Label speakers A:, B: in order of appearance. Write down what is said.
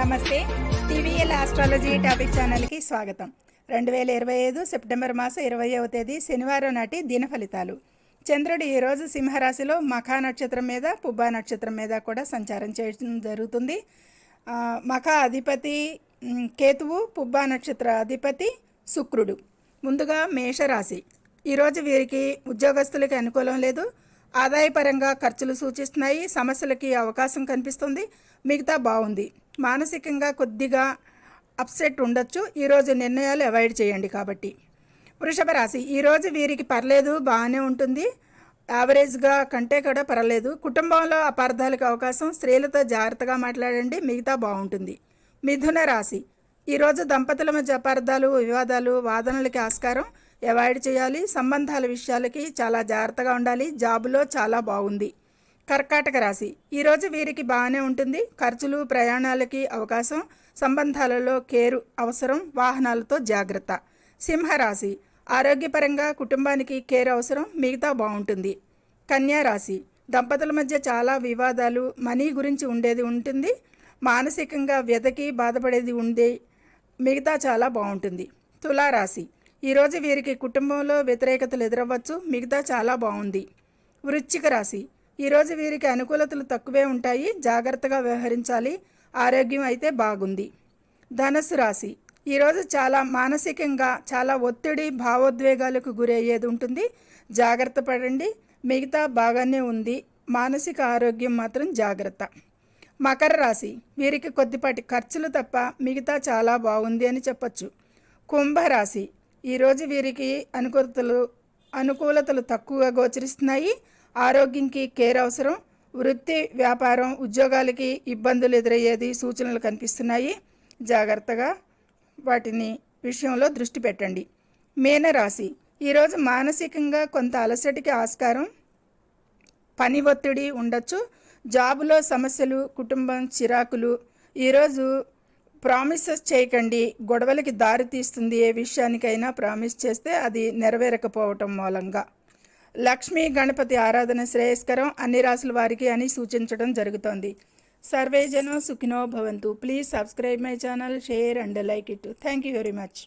A: నమస్తే. TVL astrology topic ఛానల్కి స్వాగతం. రెండు వేల ఇరవై ఐదు సెప్టెంబర్ మాసం ఇరవైవ తేదీ శనివారం నాటి దిన ఫలితాలు. చంద్రుడు ఈరోజు సింహరాశిలో మఖా నక్షత్రం మీద పుబ్బా నక్షత్రం మీద కూడా సంచారం చేయడం జరుగుతుంది. మఖా అధిపతి కేతువు పుబ్బా నక్షత్ర అధిపతి శుక్రుడు. ముందుగా మేషరాశి. ఈరోజు వీరికి ఉద్యోగస్తులకి అనుకూలం లేదు. ఆదాయపరంగా ఖర్చులు సూచిస్తున్నాయి. సమస్యలకి అవకాశం కనిపిస్తుంది. మిగతా బాగుంది. మానసికంగా కొద్దిగా అప్సెట్ ఉండొచ్చు. ఈరోజు నిర్ణయాలు అవాయిడ్ చేయండి కాబట్టి. వృషభ రాశి ఈరోజు వీరికి పర్లేదు బాగానే ఉంటుంది. యావరేజ్గా కంటే కూడా పర్లేదు. కుటుంబంలో అపార్థాలకు అవకాశం స్త్రీలతో జాగ్రత్తగా మాట్లాడండి మిగతా బాగుంటుంది. మిథున రాశి ఈరోజు దంపతుల మధ్య అపార్థాలు వివాదాలు వాదనలకి ఆస్కారం అవాయిడ్ చేయాలి. సంబంధాల విషయాలకి చాలా జాగ్రత్తగా ఉండాలి. జాబులో చాలా బాగుంది. కర్కాటక రాశి. ఈరోజు వీరికి బాగానే ఉంటుంది. ఖర్చులు ప్రయాణాలకి అవకాశం సంబంధాలలో కేరు అవసరం వాహనాలతో జాగ్రత్త. సింహరాశి. ఆరోగ్యపరంగా కుటుంబానికి కేర్ అవసరం మిగతా బాగుంటుంది. కన్యా రాశి. దంపతుల మధ్య చాలా వివాదాలు మనీ గురించి ఉండేది ఉంటుంది. మానసికంగా వ్యధకి బాధపడేది ఉంది మిగతా చాలా బాగుంటుంది. తులారాశి. ఈరోజు వీరికి కుటుంబంలో వ్యతిరేకతలు ఎదురవ్వచ్చు మిగతా చాలా బాగుంది. వృశ్చిక రాశి. ఈరోజు వీరికి అనుకూలతలు తక్కువే ఉంటాయి. జాగ్రత్తగా వ్యవహరించాలి. ఆరోగ్యం అయితే బాగుంది. ధనస్సు రాశి. ఈరోజు చాలా మానసికంగా చాలా ఒత్తిడి భావోద్వేగాలకు గురయ్యేది ఉంటుంది. జాగ్రత్త పడండి. మిగతా బాగానే ఉంది. మానసిక ఆరోగ్యం మాత్రం జాగ్రత్త. మకర రాశి. వీరికి కొద్దిపాటి ఖర్చులు తప్ప మిగతా చాలా బాగుంది అని చెప్పొచ్చు. కుంభరాశి ఈరోజు వీరికి అనుకూలతలు అనుకూలతలు తక్కువగా గోచరిస్తున్నాయి. ఆరోగ్యంకి కేర్ అవసరం వృత్తి వ్యాపారం ఉద్యోగాలకి ఇబ్బందులు ఎదురయ్యేది సూచనలు కనిపిస్తున్నాయి. జాగ్రత్తగా వాటిని విషయంలో దృష్టి పెట్టండి. మేనరాశి. ఈరోజు మానసికంగా కొంత అలసటికి ఆస్కారం. పని ఒత్తిడి ఉండొచ్చు. జాబులో సమస్యలు కుటుంబం చిరాకులు. ఈరోజు ప్రామిసెస్ చేయకండి. గొడవలకి దారి తీస్తుంది. ఏ విషయానికైనా ప్రామిస్ చేస్తే అది నెరవేరకపోవటం మూలంగా. లక్ష్మీ గణపతి ఆరాధన శ్రేయస్కరం అన్ని రాసుల వారికి అని సూచించడం జరుగుతోంది. సర్వేజనో సుఖినో భవంతు. Please subscribe my channel share and like it thank you very much